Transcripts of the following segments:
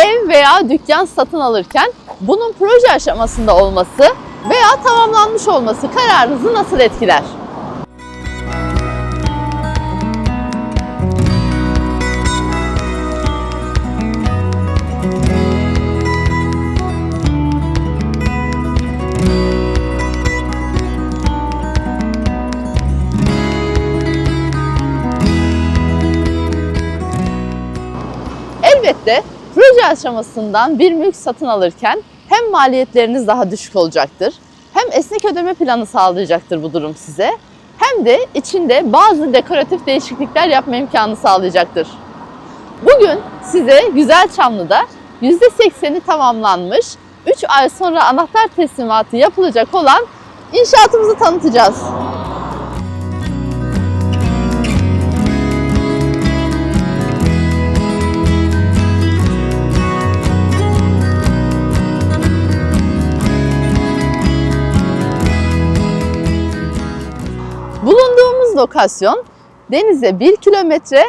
ev veya dükkan satın alırken bunun proje aşamasında olması veya tamamlanmış olması kararınızı nasıl etkiler? Elbette proje aşamasından bir mülk satın alırken hem maliyetleriniz daha düşük olacaktır, hem esnek ödeme planı sağlayacaktır bu durum size, hem de içinde bazı dekoratif değişiklikler yapma imkanı sağlayacaktır. Bugün size Güzelçamlı'da %80'i tamamlanmış, 3 ay sonra anahtar teslimatı yapılacak olan inşaatımızı tanıtacağız. Bulunduğumuz lokasyon denize 1 kilometre,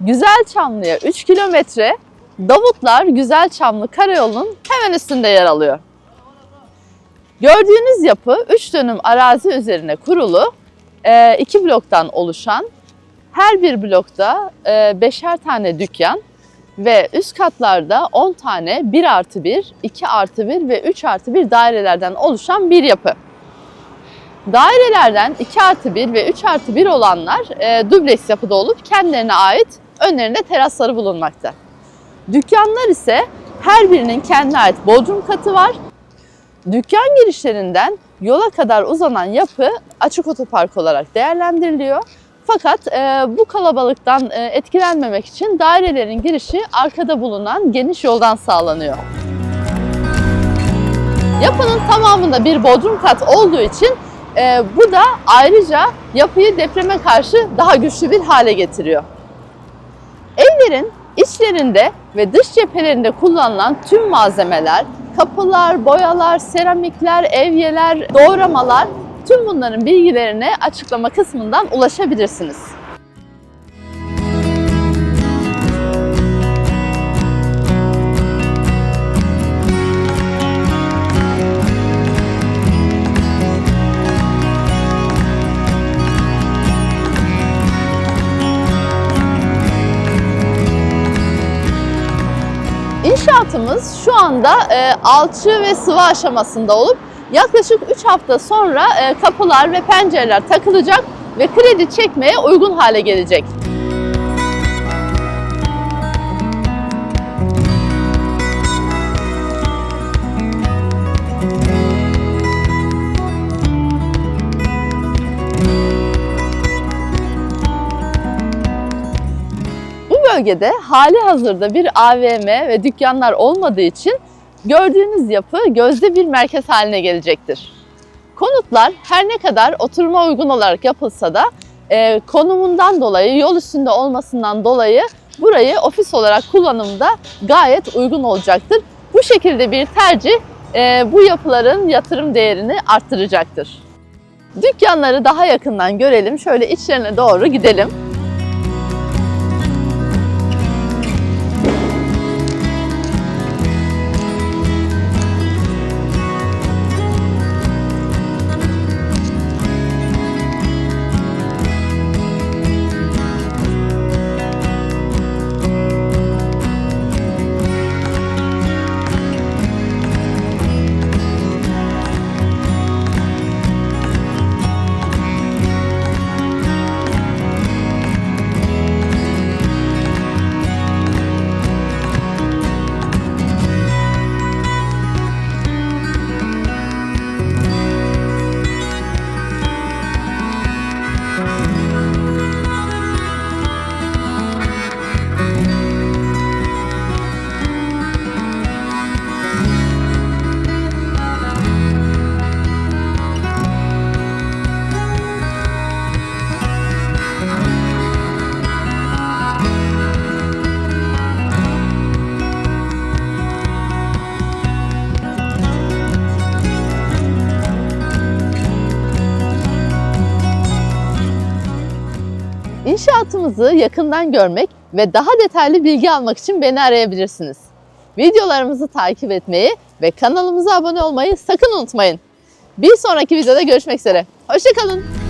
Güzelçamlı'ya 3 kilometre, Davutlar Güzelçamlı Karayolu'nun hemen üstünde yer alıyor. Gördüğünüz yapı 3 dönüm arazi üzerine kurulu, 2 bloktan oluşan, her bir blokta e, beşer tane dükkan ve üst katlarda 10 tane 1 artı 1, 2 artı 1 ve 3 artı 1 dairelerden oluşan bir yapı. Dairelerden 2 artı 1 ve 3 artı 1 olanlar e, dubleks yapıda olup kendilerine ait önlerinde terasları bulunmakta. Dükkanlar ise her birinin kendine ait bodrum katı var. Dükkan girişlerinden yola kadar uzanan yapı açık otopark olarak değerlendiriliyor. Fakat e, bu kalabalıktan e, etkilenmemek için dairelerin girişi arkada bulunan geniş yoldan sağlanıyor. Yapının tamamında bir bodrum kat olduğu için e, bu da ayrıca yapıyı depreme karşı daha güçlü bir hale getiriyor. Evlerin içlerinde ve dış cephelerinde kullanılan tüm malzemeler, kapılar, boyalar, seramikler, evyeler, doğramalar tüm bunların bilgilerine açıklama kısmından ulaşabilirsiniz. İnşaatımız şu anda e, alçı ve sıvı aşamasında olup yaklaşık 3 hafta sonra e, kapılar ve pencereler takılacak ve kredi çekmeye uygun hale gelecek. Bölgede hali hazırda bir AVM ve dükkanlar olmadığı için gördüğünüz yapı gözde bir merkez haline gelecektir. Konutlar her ne kadar oturuma uygun olarak yapılsa da e, konumundan dolayı, yol üstünde olmasından dolayı burayı ofis olarak kullanımda gayet uygun olacaktır. Bu şekilde bir tercih e, bu yapıların yatırım değerini arttıracaktır. Dükkanları daha yakından görelim. Şöyle içlerine doğru gidelim. İnşaatımızı yakından görmek ve daha detaylı bilgi almak için beni arayabilirsiniz. Videolarımızı takip etmeyi ve kanalımıza abone olmayı sakın unutmayın. Bir sonraki videoda görüşmek üzere. Hoşçakalın.